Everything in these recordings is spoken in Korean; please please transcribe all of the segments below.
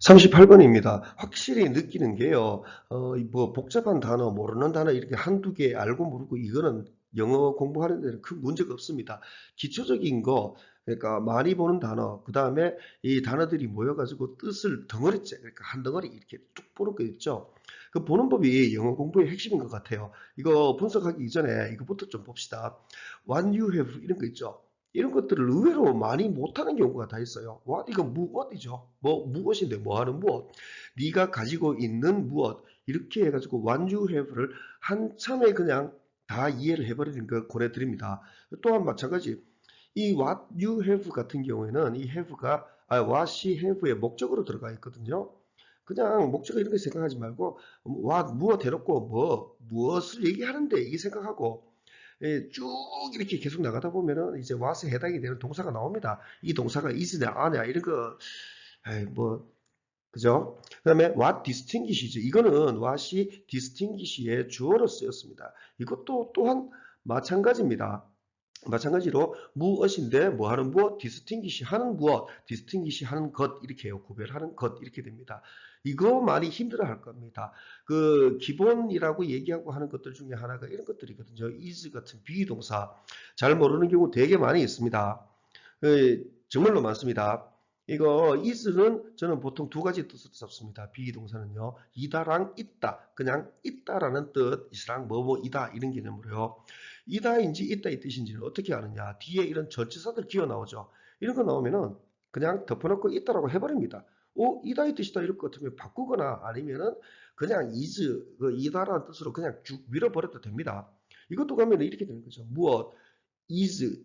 38번입니다. 확실히 느끼는 게요. 어, 이뭐 복잡한 단어, 모르는 단어 이렇게 한두 개 알고 모르고 이거는 영어 공부하는 데는 큰 문제가 없습니다. 기초적인 거, 그러니까 많이 보는 단어, 그 다음에 이 단어들이 모여가지고 뜻을 덩어리째, 그러니까 한 덩어리 이렇게 쭉 보는 거 있죠. 그 보는 법이 영어 공부의 핵심인 것 같아요. 이거 분석하기 이전에 이거부터 좀 봅시다. What you have 이런 거 있죠. 이런 것들을 의외로 많이 못하는 경우가 다 있어요. what 이거 무엇이죠? 뭐 무엇인데 뭐 하는 무엇? 네가 가지고 있는 무엇? 이렇게 해가지고 what you have를 한참에 그냥 다 이해를 해버리는 거 권해드립니다. 또한 마찬가지 이 what you have 같은 경우에는 이 have가 아, what이 have의 목적으로 들어가 있거든요. 그냥 목적을 이렇게 생각하지 말고 what 무엇 해놓고 뭐 무엇을 얘기하는데 이게 생각하고 예, 쭉 이렇게 계속 나가다 보면은 이제 what에 해당이 되는 동사가 나옵니다. 이 동사가 is냐, 아냐 이런 거, 에이, 뭐 그죠? 그 다음에 what distinguish이죠. 이거는 what이 distinguish의 주어로 쓰였습니다. 이것도 또한 마찬가지입니다. 마찬가지로 무엇인데 뭐 하는 무엇, distinguish 하는 무엇, distinguish 하는 것 이렇게 해요. 구별하는 것 이렇게 됩니다. 이거 많이 힘들어 할 겁니다. 그 기본이라고 얘기하고 하는 것들 중에 하나가 이런 것들이거든요. is 같은 비동사 잘 모르는 경우 되게 많이 있습니다. 에, 정말로 많습니다. 이거 is는 저는 보통 두 가지 뜻으로 잡습니다. 비동사는요. 이다랑 있다. 그냥 있다라는 뜻, 이랑 뭐뭐이다 이런 개념으로요. 이다인지 있다 이 뜻인지는 어떻게 아느냐. 뒤에 이런 전치사들 기어 나오죠. 이런 거 나오면은 그냥 덮어놓고 있다라고 해버립니다. 오, 이다의 뜻이다 이럴 것 같으면 바꾸거나 아니면은 그냥 is, 그 이다라는 뜻으로 그냥 쭉 밀어버려도 됩니다. 이것도 가면 이렇게 되는 거죠. 무엇, is,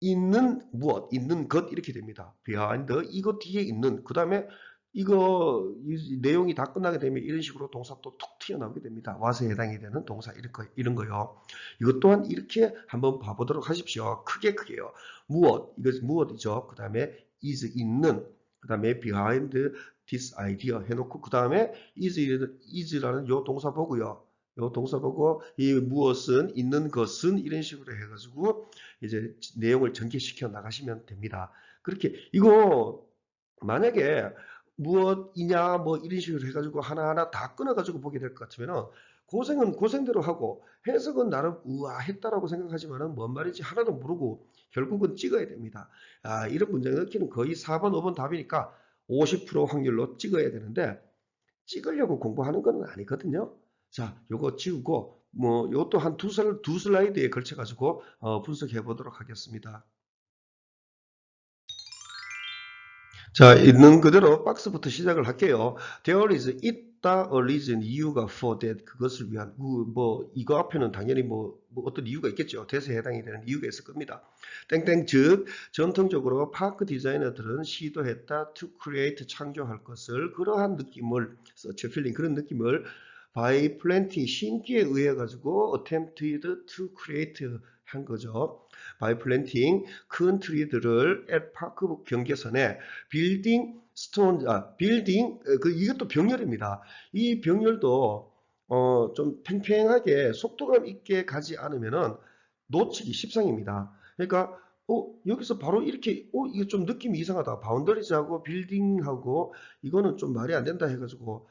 있는 무엇, 있는 것 이렇게 됩니다. behind, 이거 뒤에 있는, 그 다음에 이거 이 내용이 다 끝나게 되면 이런 식으로 동사 또 툭 튀어나오게 됩니다. 와서 해당이 되는 동사 이런 거 이런 거요. 이것 또한 이렇게 한번 봐보도록 하십시오. 크게 크게요. 무엇 이거 무엇이죠. 그 다음에 is 있는 그 다음에 behind this idea 해놓고 그 다음에 is is라는 요 동사 보고요. 요 동사 보고 이 무엇은 있는 것은 이런 식으로 해가지고 이제 내용을 전개시켜 나가시면 됩니다. 그렇게 이거 만약에 무엇이냐 뭐 이런 식으로 해가지고 하나하나 다 끊어가지고 보게 될 것 같으면은 고생은 고생대로 하고 해석은 나름 우아 했다라고 생각하지만은 뭔 말인지 하나도 모르고 결국은 찍어야 됩니다. 아, 이런 문제 넣기는 거의 4번, 5번 답이니까 50% 확률로 찍어야 되는데 찍으려고 공부하는 건 아니거든요. 자, 요거 지우고 뭐 요것도 한 두 슬라이드에 걸쳐 가지고 어, 분석해 보도록 하겠습니다. 자, 있는 그대로 박스부터 시작을 할게요. There is 있다, a reason, 이유가 for that, 그것을 위한, 그, 뭐, 이거 앞에는 당연히 뭐, 뭐 어떤 이유가 있겠죠. 대세에 해당이 되는 이유가 있을 겁니다. 땡땡, 즉, 전통적으로 파크 디자이너들은 시도했다, to create, 창조할 것을, 그러한 느낌을, a feeling, 그런 느낌을 by planting, 심기에 의해 가지고 attempted to create 한 거죠. by planting 큰 트리들을 at 파크 경계선에 빌딩 스톤 아 빌딩 그 이것도 병렬입니다. 이 병렬도 어 좀 팽팽하게 속도감 있게 가지 않으면은 놓치기 십상입니다. 그러니까 어 여기서 바로 이렇게 어 이거 좀 느낌이 이상하다. 바운더리즈하고 빌딩하고 이거는 좀 말이 안 된다 해가지고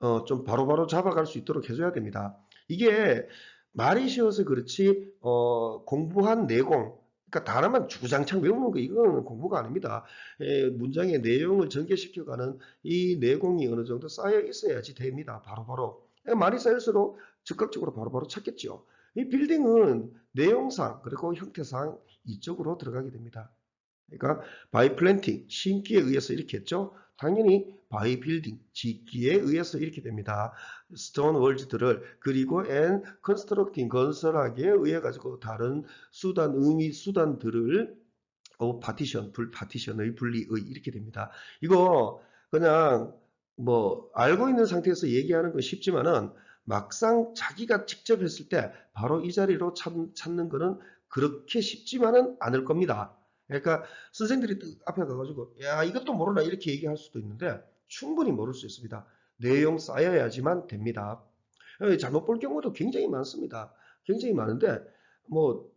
어 좀 바로바로 잡아갈 수 있도록 해줘야 됩니다. 이게 말이 쉬워서 그렇지 어, 공부한 내공 그러니까 단어만 주구장창 외우는 거 이거는 공부가 아닙니다. 에, 문장의 내용을 전개시켜가는 이 내공이 어느 정도 쌓여 있어야지 됩니다. 바로바로 에, 많이 쌓일수록 즉각적으로 바로 바로 찾겠죠. 이 빌딩은 내용상 그리고 형태상 이쪽으로 들어가게 됩니다. 그러니까 by planting 심기에 의해서 이렇게 했죠. 당연히 by building 짓기에 의해서 이렇게 됩니다. stone walls들을 그리고 and constructing 건설하기에 의해 가지고 다른 수단 의미 수단들을 어, 파티션 불 파티션의 분리의 이렇게 됩니다. 이거 그냥 뭐 알고 있는 상태에서 얘기하는 건 쉽지만은 막상 자기가 직접 했을 때 바로 이 자리로 찾, 찾는 거는 그렇게 쉽지만은 않을 겁니다. 그러니까 선생들이 앞에 가가지고 야 이것도 모르나 이렇게 얘기할 수도 있는데 충분히 모를 수 있습니다. 내용 쌓여야지만 됩니다. 어, 잘못 볼 경우도 굉장히 많습니다. 굉장히 많은데 뭐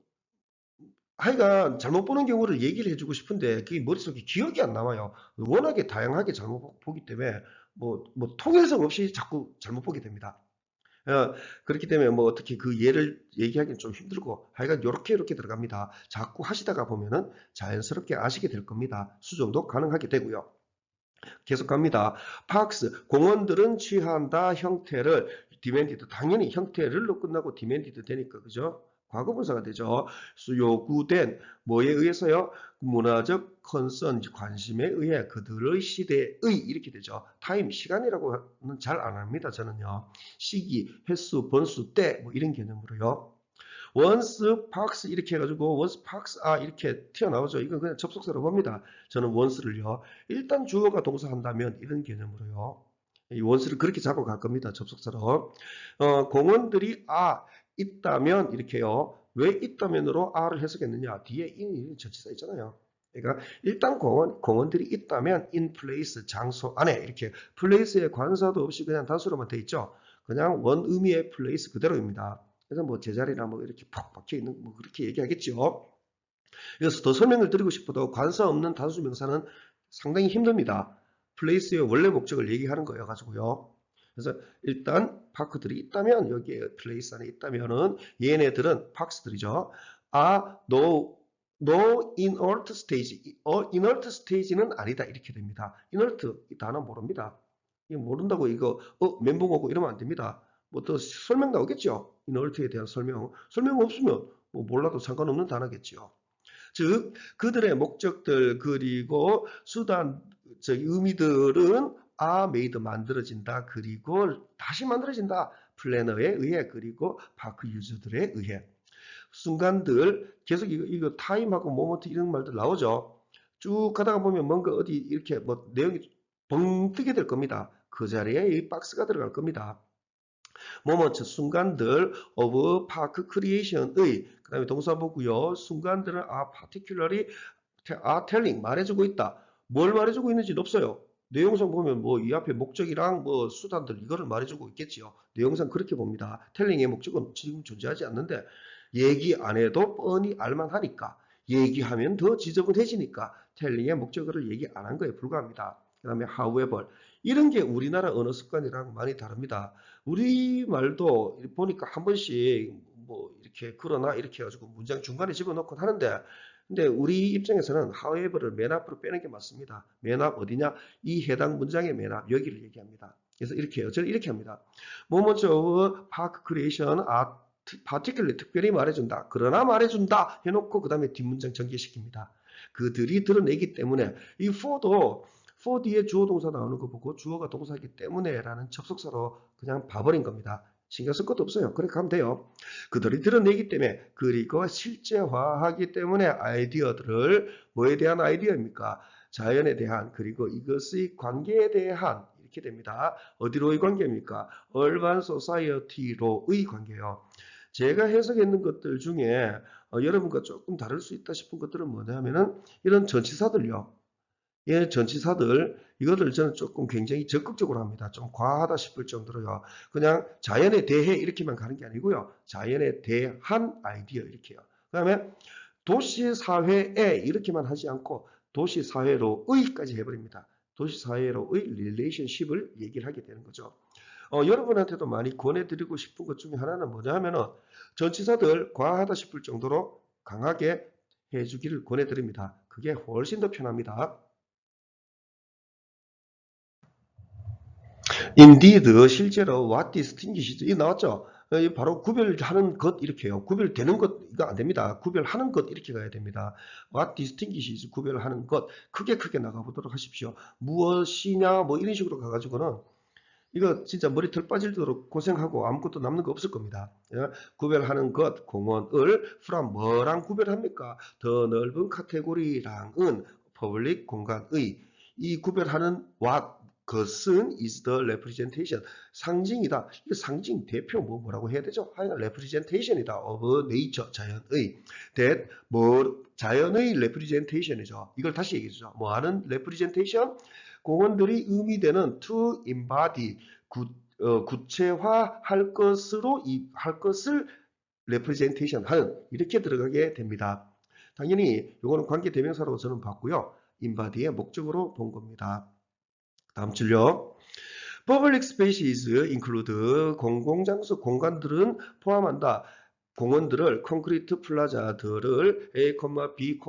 하여간 잘못 보는 경우를 얘기를 해주고 싶은데 그게 머릿속에 기억이 안 남아요. 워낙에 다양하게 잘못 보- 보기 때문에 뭐, 뭐 통일성 없이 자꾸 잘못 보게 됩니다. 어, 그렇기 때문에 뭐 어떻게 그 예를 얘기하기는 좀 힘들고 하여간 요렇게 요렇게 들어갑니다. 자꾸 하시다가 보면은 자연스럽게 아시게 될 겁니다. 수정도 가능하게 되고요. 계속 갑니다. 파크스 공원들은 취한다 형태를 디멘디드 당연히 형태를로 끝나고 디멘디드 되니까 그죠? 과거 분사가 되죠. 수- 요구된 뭐에 의해서요? 문화적 컨선 관심에 의해 그들의 시대의 이렇게 되죠. 타임 시간이라고는 잘 안 합니다. 저는요. 시기, 횟수, 번수, 때 뭐 이런 개념으로요. 원스 팍스 이렇게 해가지고 원스 팍스 아 이렇게 튀어나오죠. 이건 그냥 접속사로 봅니다. 저는 원스를요. 일단 주어가 동사한다면 이런 개념으로요. 이 원스를 그렇게 잡고 갈 겁니다. 접속사로. 어, 공원들이 아 있다면 이렇게요. 왜 있다면으로 아를 해석했느냐? 뒤에 인이 전치사 있잖아요. 그러니까 일단 공원 공원들이 있다면 in place 장소 안에 이렇게 place에 관사도 없이 그냥 단수로만 돼 있죠. 그냥 원 의미의 place 그대로입니다. 그래서 뭐 제자리나 뭐 이렇게 팍 박혀 있는 뭐 그렇게 얘기하겠죠. 그래서 더 설명을 드리고 싶어도 관사 없는 단수 명사는 상당히 힘듭니다. place의 원래 목적을 얘기하는 거여 가지고요. 그래서 일단 파크들이 있다면 여기에 place 안에 있다면은 얘네들은 팍스들이죠. 아, no, no inert stage. 어, inert stage는 아니다 이렇게 됩니다. inert 이 단어 모릅니다. 이거 모른다고 이거 어 멘붕 오고 이러면 안 됩니다. 뭐 또 설명 나오겠죠. inert에 대한 설명. 설명 없으면 뭐 몰라도 상관없는 단어겠죠. 즉 그들의 목적들 그리고 수단 저 의미들은 are made 만들어진다. 그리고 다시 만들어진다. 플래너에 의해. 그리고 파크 유저들에 의해. 순간들 계속 이거, 이거 타임하고 모먼트 이런 말들 나오죠. 쭉 가다가 보면 뭔가 어디 이렇게 뭐 내용이 벙 뜨게 될 겁니다. 그 자리에 이 박스가 들어갈 겁니다. 모먼트 순간들 of park creation의 그 다음에 동사 보고요. 순간들은 are particularly are telling 말해주고 있다. 뭘 말해주고 있는지는 없어요 내용상 보면 뭐 이 앞에 목적이랑 뭐 수단들 이거를 말해주고 있겠지요. 내용상 그렇게 봅니다. 텔링의 목적은 지금 존재하지 않는데 얘기 안 해도 뻔히 알만하니까 얘기하면 더 지저분해지니까 텔링의 목적어를 얘기 안 한 거에 불과합니다. 그 다음에 however 이런 게 우리나라 언어 습관이랑 많이 다릅니다. 우리 말도 보니까 한 번씩 뭐 이렇게 그러나 이렇게 해가지고 문장 중간에 집어넣곤 하는데 근데 우리 입장에서는 however를 맨 앞으로 빼는 게 맞습니다. 맨 앞 어디냐? 이 해당 문장의 맨 앞 여기를 얘기합니다. 그래서 이렇게 해요. 저는 이렇게 합니다. 뭐뭐죠 park creation are particularly 특별히 말해준다. 그러나 말해준다 해놓고 그 다음에 뒷문장 전개시킵니다. 그들이 드러내기 때문에 이 for도 for 뒤에 주어 동사 나오는 거 보고 주어가 동사이기 때문에 라는 접속사로 그냥 봐버린 겁니다. 신경 쓸 것도 없어요. 그렇게 하면 돼요. 그들이 드러내기 때문에 그리고 실제화하기 때문에 아이디어들을 뭐에 대한 아이디어입니까? 자연에 대한 그리고 이것의 관계에 대한 이렇게 됩니다. 어디로의 관계입니까? 얼반 소사이어티로의 관계요. 제가 해석했는 것들 중에 어, 여러분과 조금 다를 수 있다 싶은 것들은 뭐냐면은 이런 전치사들요. 예, 전치사들 이것들 저는 조금 굉장히 적극적으로 합니다. 좀 과하다 싶을 정도로요. 그냥 자연에 대해 이렇게만 가는 게 아니고요. 자연에 대한 아이디어 이렇게요. 그 다음에 도시 사회에 이렇게만 하지 않고 도시 사회로의까지 해버립니다. 도시 사회로의 릴레이션십을 얘기를 하게 되는 거죠. 어, 여러분한테도 많이 권해드리고 싶은 것 중에 하나는 뭐냐 하면은 전치사들 과하다 싶을 정도로 강하게 해주기를 권해드립니다. 그게 훨씬 더 편합니다. Indeed, 실제로 what distinguishes 이 나왔죠. 바로 구별하는 것 이렇게요. 구별되는 것 이거 안 됩니다. 구별하는 것 이렇게 가야 됩니다. What distinguishes 구별하는 것 크게 크게 나가보도록 하십시오. 무엇이냐 뭐 이런 식으로 가가지고는 이거 진짜 머리털 빠질도록 고생하고 아무것도 남는 거 없을 겁니다. 예? 구별하는 것, 공원을 from 뭐랑 구별합니까? 더 넓은 카테고리랑은 퍼블릭 공간의 이 구별하는 what 것은 is the representation 상징이다. 상징 대표 뭐 뭐라고 해야 되죠? 하여간 representation이다 of nature 자연의 that 뭐 자연의 representation이죠. 이걸 다시 얘기해 주죠. 뭐 하는 representation 공원들이 의미되는 to embody 구, 어, 구체화할 것으로 이, 할 것을 representation 하는 이렇게 들어가게 됩니다. 당연히 이거는 관계 대명사로 저는 봤고요. 인바디의 목적으로 본 겁니다. 다음 줄요. Public spaces include 공공장소 공간들은 포함한다. 공원들을 콘크리트 플라자들을 A, B,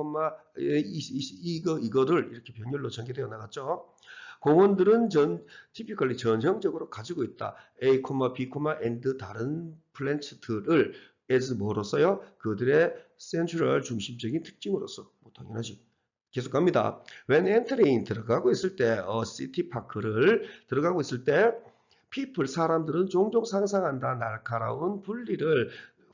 이거 이거를 이렇게 병렬로 전개되어 나갔죠. 공원들은 전 typically 전형적으로 가지고 있다. A, B, and 다른 플랜츠들을 as 뭐로써요? 그들의 센트럴 중심적인 특징으로서 뭐 당연하지. 계속 갑니다. When entering 들어가고 있을 때 어, 시티 파크를 들어가고 있을 때 people 사람들은 종종 상상한다 날카로운 분리를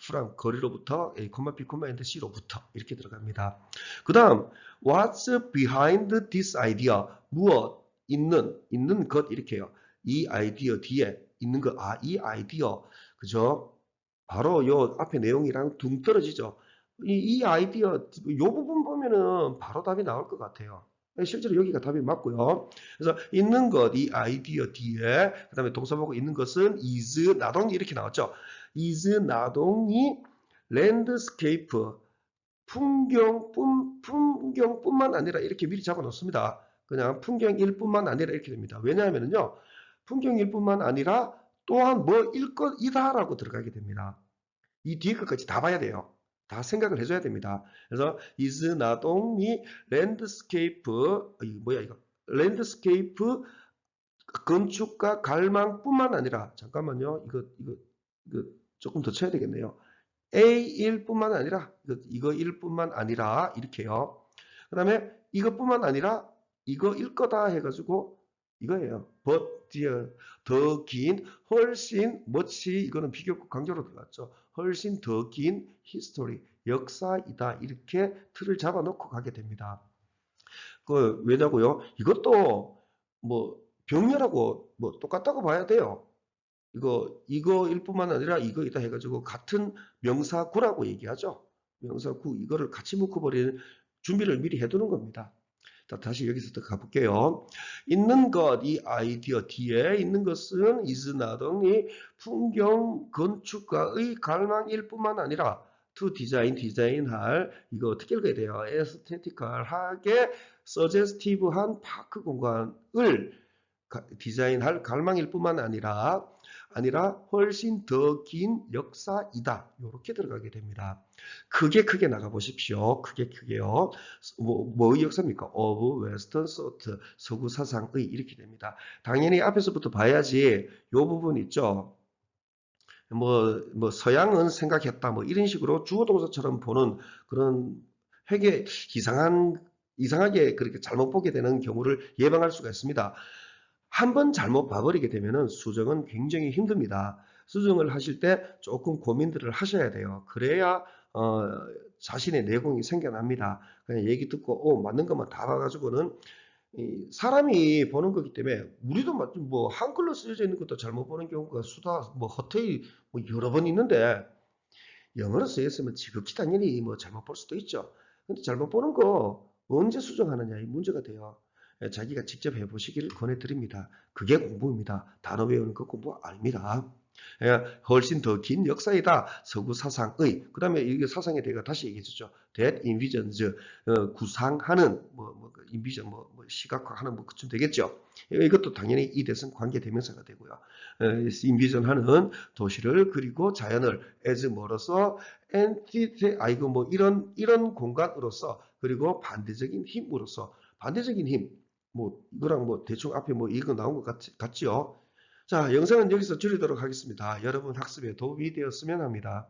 프랑 거리로부터 A, B, and C로부터 이렇게 들어갑니다. 그 다음 What's behind this idea? 무엇 있는 있는 것 이렇게요. 이 아이디어 뒤에 있는 것. 아, 이 아이디어 그죠? 바로 요 앞에 내용이랑 둥 떨어지죠. 이, 이 아이디어 요 부분 보면은 바로 답이 나올 것 같아요. 실제로 여기가 답이 맞고요. 그래서 있는 것, 이 아이디어 뒤에 그 다음에 동사 보고 있는 것은 is 나동이 이렇게 나왔죠. is 나동이 랜드스케이프 풍경 뿐 풍경뿐만 아니라 이렇게 미리 잡아 놓습니다. 그냥 풍경일 뿐만 아니라 이렇게 됩니다. 왜냐하면요. 풍경일 뿐만 아니라 또한 뭐 일 것이다라고 들어가게 됩니다. 이 뒤에 것까지 다 봐야 돼요. 다 생각을 해줘야 됩니다. 그래서 is 나동이 랜드스케이프 이 뭐야 이거 랜드스케이프 건축과 갈망뿐만 아니라 잠깐만요. 이거 이거 이거 조금 더 쳐야 되겠네요. A1 뿐만 아니라 이거, 이거 1뿐만 아니라 이렇게요. 그 다음에 이것뿐만 아니라 이거 일 거다 해가지고 이거예요. but 더 긴, 훨씬, much 이거는 비교급 강조로 들어갔죠. 훨씬 더긴 history, 역사이다. 이렇게 틀을 잡아놓고 가게 됩니다. 그 왜냐고요? 이것도 뭐 병렬하고 뭐 똑같다고 봐야 돼요. 이거 이거일 뿐만 아니라 이거이다 해가지고 같은 명사구라고 얘기하죠. 명사구 이거를 같이 묶어버리는 준비를 미리 해두는 겁니다. 자, 다시 여기서 또 가볼게요. 있는 것, 이 아이디어 뒤에 있는 것은 이즈나동이 풍경 건축가의 갈망일 뿐만 아니라 to 디자인, 디자인할, 이거 어떻게 읽어야 돼요? 에스테티컬하게 서제스티브한 파크 공간을 디자인할 갈망일 뿐만 아니라 아니라 훨씬 더 긴 역사이다. 이렇게 들어가게 됩니다. 크게 크게 나가 보십시오. 크게 크게요. 뭐, 뭐의 역사입니까? of western thought, 서구 사상의 이렇게 됩니다. 당연히 앞에서부터 봐야지 요 부분 있죠. 뭐, 뭐 서양은 생각했다. 뭐 이런 식으로 주어 동사처럼 보는 그런 회계 이상한 이상하게 그렇게 잘못 보게 되는 경우를 예방할 수가 있습니다. 한 번 잘못 봐버리게 되면 수정은 굉장히 힘듭니다. 수정을 하실 때 조금 고민들을 하셔야 돼요. 그래야 어, 자신의 내공이 생겨납니다. 그냥 얘기 듣고 어, 맞는 것만 다 봐가지고는 사람이 보는 거기 때문에 우리도 뭐 한글로 쓰여져 있는 것도 잘못 보는 경우가 수다 뭐 허태히 뭐 여러 번 있는데 영어로 쓰였으면 지극히 당연히 뭐 잘못 볼 수도 있죠. 근데 잘못 보는 거 언제 수정하느냐 이 문제가 돼요. 예, 자기가 직접 해보시기를 권해드립니다. 그게 공부입니다. 단어 외우는 거 공부 아닙니다. 예, 훨씬 더 긴 역사이다. 서구 사상의. 그 다음에 이게 사상에 대해 다시 얘기해주죠. That envisions, 어, 구상하는, 뭐, 뭐, envision, 뭐, 뭐 시각화하는, 뭐, 그쯤 되겠죠. 예, 이것도 당연히 이 대선 관계 대명사가 되고요. 어, envision하는 도시를 그리고 자연을 as 뭐로서 entity, 아이고, 뭐, 이런, 이런 공간으로서 그리고 반대적인 힘으로서 반대적인 힘, 뭐 이거랑 뭐 대충 앞에 뭐 이거 나온 것 같, 같지요? 자, 영상은 여기서 줄이도록 하겠습니다. 여러분 학습에 도움이 되었으면 합니다.